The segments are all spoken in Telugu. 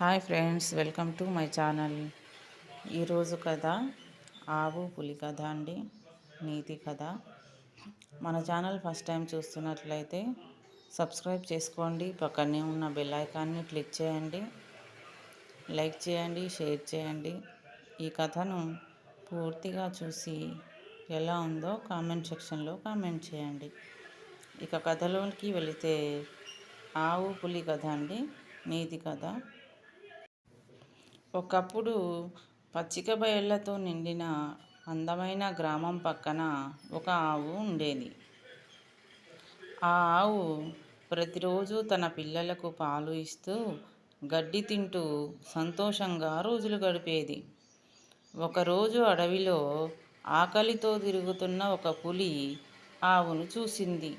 Hi friends welcome to my channel. ఈరోజు కథ ఆవు పులి కథ అండి నీతి కథ. మన ఛానల్ ఫస్ట్ టైం చూస్తున్నట్లయితే సబ్స్క్రైబ్ చేసుకోండి పక్కనే ఉన్న బెల్ ఐకాన్ని క్లిక్ చేయండి లైక్ చేయండి షేర్ చేయండి. ఈ కథను పూర్తిగా చూసి ఎలా ఉందో కామెంట్ సెక్షన్లో కామెంట్ చేయండి. ఇక కథలోకి వెళితే ఆవు పులి కథ అండి నీతి కథ. ఒకప్పుడు పచ్చిక బయళ్ళతో నిండిన అందమైన గ్రామం పక్కన ఒక ఆవు ఉండేది. ఆ ఆవు ప్రతిరోజు తన పిల్లలకు పాలు ఇస్తూ గడ్డి తింటూ సంతోషంగా రోజులు గడిపేది. ఒకరోజు అడవిలో ఆకలితో తిరుగుతున్న ఒక పులి ఆవును చూసింది.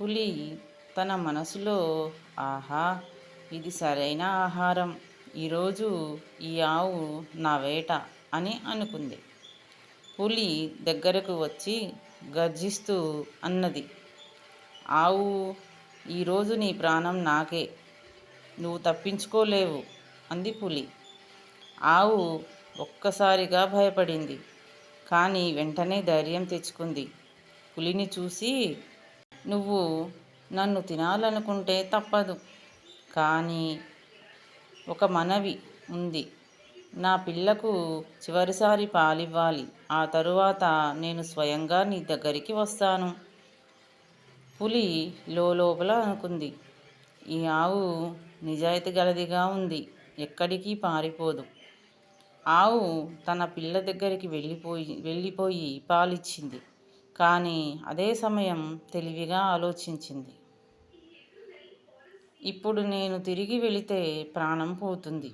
పులి తన మనసులో ఆహా ఇది సరైన ఆహారం. ఈరోజు ఈ ఆవు నా వేట అని అనుకుంది. పులి దగ్గరకు వచ్చి గర్జిస్తూ అన్నది ఆవు ఈరోజు నీ ప్రాణం నాకే. నువ్వు తప్పించుకోలేవు అంది పులి. ఆవు ఒక్కసారిగా భయపడింది కానీ వెంటనే ధైర్యం తెచ్చుకుంది. పులిని చూసి నువ్వు నన్ను తినాలనుకుంటే తప్పదు. కానీ ఒక మనవి ఉంది. నా పిల్లకు చివరిసారి పాలివ్వాలి. ఆ తరువాత నేను స్వయంగా నీ దగ్గరికి వస్తాను. పులి లోపల అనుకుంది. ఈ ఆవు నిజాయితీ గలదిగా ఉంది. ఎక్కడికి పారిపోదు. ఆవు తన పిల్ల దగ్గరికి వెళ్ళిపోయి వెళ్ళిపోయి పాలిచ్చింది. కానీ అదే సమయం తెలివిగా ఆలోచించింది. ఇప్పుడు నేను తిరిగి వెళితే ప్రాణం పోతుంది.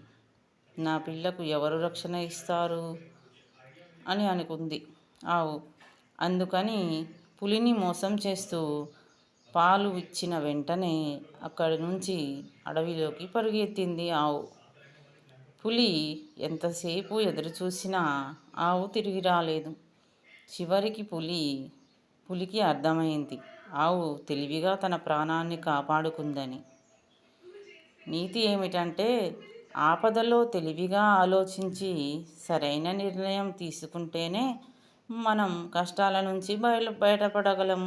నా పిల్లకు ఎవరు రక్షణ ఇస్తారు? అని అనుకుంది. ఆవు. అందుకని పులిని మోసం చేస్తూ పాలు ఇచ్చిన వెంటనే అక్కడి నుంచి అడవిలోకి పరుగెత్తింది ఆవు. పులి ఎంతసేపు ఎదురు చూసినా ఆవు తిరిగి రాలేదు. చివరికి పులి పులికి అర్థమైంది. ఆవు తెలివిగా తన ప్రాణాన్ని కాపాడుకుందని. నీతి ఏమిటంటే ఆపదలో తెలివిగా ఆలోచించి సరైన నిర్ణయం తీసుకుంటేనే మనం కష్టాల నుంచి బయలు బయటపడగలం.